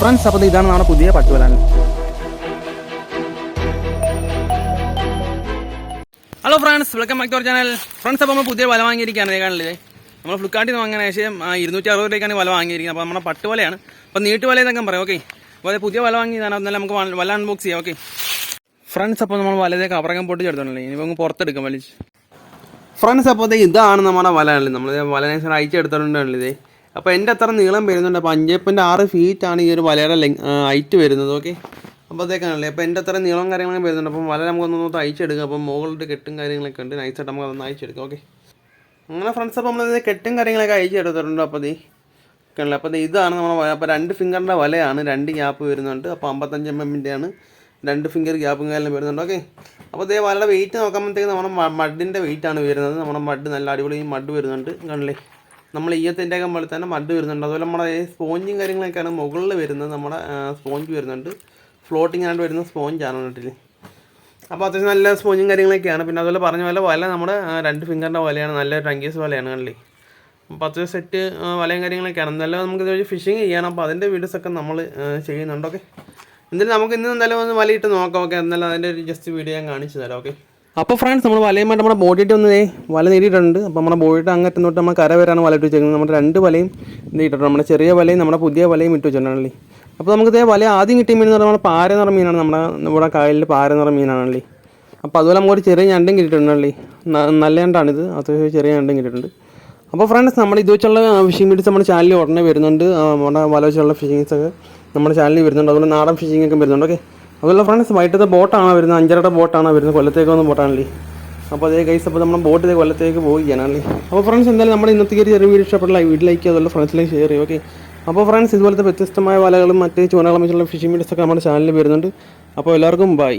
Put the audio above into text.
Friends അപ്പോൾ ഇതാണ് നമ്മുടെ പുതിയ പട്ടുവല hello friends welcome back to our channel friends അപ്പോൾ നമ്മൾ പുതിയ വല വാങ്ങിയിരിക്കുകയാണ് കാണില്ലേ നമ്മൾ ഫ്ലിപ്കാർട്ടിൽ നിന്ന് വാങ്ങിയ ശേഷം ഇരുന്നൂറ്റി അറുപത് രൂപയ്ക്കാണ് വല വാങ്ങിയിരിക്കുന്നത്. അപ്പോൾ നമ്മുടെ പട്ടുവലയാണ് അപ്പോൾ നീട്ടുവല എന്നൊക്കെ പറയാം ഓക്കെ അപ്പോൾ അത് പുതിയ വല വാങ്ങിയതാണ്. എന്നാലും നമുക്ക് വല- വല അൺബോക്സ് ചെയ്യാം ഓക്കെ ഫ്രണ്ട്സ് അപ്പോൾ നമ്മൾ വലതേ കവറകം പൊട്ടി ചേർത്തോണ്ടല്ലേ ഇനി അങ്ങ് പുറത്തെടുക്കാം വലിച്ച്. ഫ്രണ്ട്സ് അപ്പോൾ ഇതാണ് നമ്മുടെ വല നമ്മൾ അയച്ചെടുത്തിട്ടുണ്ടല്ലോ ഇതേ. അപ്പോൾ എന്റെ അത്ര നീളം വരുന്നുണ്ട്. അപ്പോൾ അഞ്ചേ പോയിന്റ് ആറ് ഫീറ്റ് ആണ് ഈ ഒരു വലയുടെ ലെങ് ഹൈറ്റ് വരുന്നത്. ഓക്കെ അപ്പോൾ അതേക്കാണല്ലേ? അപ്പോൾ എന്റെ അത്ര നീളം കാര്യങ്ങളൊക്കെ വരുന്നുണ്ട്. അപ്പം വല നമുക്കൊന്ന് അയച്ചെടുക്കാം അപ്പം മുകളിൽ കെട്ടും കാര്യങ്ങളൊക്കെ ഉണ്ട്. നൈസായിട്ട് നമുക്ക് അതൊന്ന് അയച്ചെടുക്കാം ഓക്കെ അങ്ങനെ ഫ്രണ്ട്സ് അപ്പോൾ നമ്മൾ കെട്ടും കാര്യങ്ങളൊക്കെ അയച്ചെടുത്തിട്ടുണ്ട് അപ്പോൾ ദേ കണ്ടില്ല? അപ്പോൾ ഇതാണ് നമ്മുടെ വല. അപ്പോൾ രണ്ട് ഫിംഗറിന്റെ വലയാണ്. രണ്ട് ഗ്യാപ്പ് വരുന്നുണ്ട്. അപ്പോൾ അമ്പത്തഞ്ച് എം എമ്മിന്റെ ആണ്. രണ്ട് ഫിംഗർ ഗ്യാപ്പും കാര്യങ്ങളും വരുന്നുണ്ട്. ഓക്കെ അപ്പോൾ ഇതേ വലയുടെ വെയിറ്റ് നോക്കുമ്പോഴത്തേക്ക് നമ്മുടെ മഡിന്റെ വെയിറ്റാണ് വരുന്നത്. നമ്മുടെ മഡ് നല്ല അടിപൊളി മഡ് വരുന്നുണ്ട്. കണ്ടില്ലേ? നമ്മൾ ഈയത്തിന്റെ ഒക്കെ പോലെ തന്നെ മഡ് വരുന്നുണ്ട്. അതുപോലെ നമ്മുടെ സ്പോഞ്ചും കാര്യങ്ങളൊക്കെയാണ് മുകളിൽ വരുന്നത്. നമ്മുടെ സ്പോഞ്ച് വരുന്നുണ്ട്. ഫ്ലോട്ടിംഗ് ആയിട്ട് വരുന്ന സ്പോഞ്ചാണ് കേട്ടിൽ അപ്പോൾ അത്യാവശ്യം നല്ല സ്പോഞ്ചും കാര്യങ്ങളൊക്കെയാണ്. പിന്നെ അതുപോലെ പറഞ്ഞ പോലെ വല നമ്മുടെ രണ്ട് ഫിംഗറിന്റെ വലയാണ്. നല്ല ടങ്കീസ് വലയാണ് കണ്ടി അപ്പോൾ അത്യാവശ്യം സെറ്റ് വലയും കാര്യങ്ങളൊക്കെയാണ്. എന്തായാലും നമുക്ക് ഇതുവഴി ഫിഷിങ് ചെയ്യണം. അപ്പോൾ അതിന്റെ വീഡിയോസൊക്കെ നമ്മൾ ചെയ്യുന്നുണ്ട്. ഓക്കെ എന്തായാലും നമുക്ക് ഇന്ന് എന്തായാലും ഒന്ന് വലയിട്ട് നോക്കാം. ഓക്കെ എന്നാലും അതിന്റെ ഒരു ജസ്റ്റ് വീഡിയോ ഞാൻ കാണിച്ചു തരാം. ഓക്കെ അപ്പോൾ ഫ്രണ്ട്സ് നമ്മൾ വലയുമായിട്ട് നമ്മുടെ ബോഡിയിട്ട് ഒന്ന് വല നേടിയിട്ടുണ്ട്. അപ്പോൾ നമ്മുടെ ബോഡിയിട്ട് അങ്ങറ്റം തൊട്ട് നമ്മൾ കര വരാണ് വല ഇട്ട് വെച്ചേക്കുന്നത് നമ്മുടെ രണ്ട് വലയും നീട്ടിട്ടുണ്ട് നമ്മുടെ ചെറിയ വലയും നമ്മുടെ പുതിയ വലയും ഇട്ട് വെച്ചിട്ടുണ്ടല്ലേ അപ്പോൾ നമുക്ക് ഇതേ വല ആദ്യം കിട്ടിയ മീൻ എന്ന് പറഞ്ഞാൽ നമ്മുടെ പാര നിറ മീനാണ്. നമ്മുടെ നമ്മുടെ കായലിൽ പാര നിറ മീനാണല്ലേ അപ്പോൾ അതുപോലെ നമുക്കൊരു ചെറിയ ഞണ്ടും കിട്ടിയിട്ടുണ്ടല്ലേ നല്ല ഞണ്ടാണിത്. അത്യാവശ്യം ചെറിയ ഞണ്ടും കിട്ടിയിട്ടുണ്ട്. അപ്പോൾ ഫ്രണ്ട്സ് നമ്മൾ ഇത് വെച്ചുള്ള ഫിഷിംഗ് വീഡിയോസ് നമ്മുടെ ചാനലിൽ ഉടനെ വരുന്നുണ്ട്. നമ്മുടെ വല വെച്ചുള്ള ഫിഷിങ്സ് ഒക്കെ നമ്മുടെ ചാനലിൽ വരുന്നുണ്ട്. അതുപോലെ നാടൻ ഫിഷിംഗ് ഒക്കെ വരുന്നുണ്ട്. ഓക്കെ അതുപോലെ ഫ്രണ്ട്സ് വൈകിട്ടത്തെ ബോട്ടാണ് വരുന്നത്? അഞ്ചരയുടെ ബോട്ടാണ് വരുന്നത്? കൊല്ലത്തേക്ക് വന്ന ബോട്ടാണല്ലേ അപ്പോൾ അതേ കൈസ് അപ്പോൾ നമ്മുടെ ബോട്ട് ഇതേ കൊല്ലത്തേക്ക് പോവുകയാണല്ലേ അപ്പോൾ ഫ്രണ്ട്സ് എന്തായാലും നമ്മുടെ ഇന്നത്തെ ഒരു ചെറിയ വീഡിയോ ഇഷ്ടപ്പെട്ടില്ല വീട്ടിലേക്ക് അതുപോലെ ഫ്രണ്ട്സിലേക്ക് ഷെയർ ചെയ്യും ഓക്കെ അപ്പോൾ ഫ്രണ്ട്സ് ഇതുപോലത്തെ വ്യത്യസ്തമായ വലകളും മറ്റ് ചൂനകളും വെച്ചുള്ള ഫിഷിംഗ് വീഡിയോസ് ഒക്കെ നമ്മുടെ ചാനലിൽ വരുന്നുണ്ട്. അപ്പോൾ എല്ലാവർക്കും ബൈ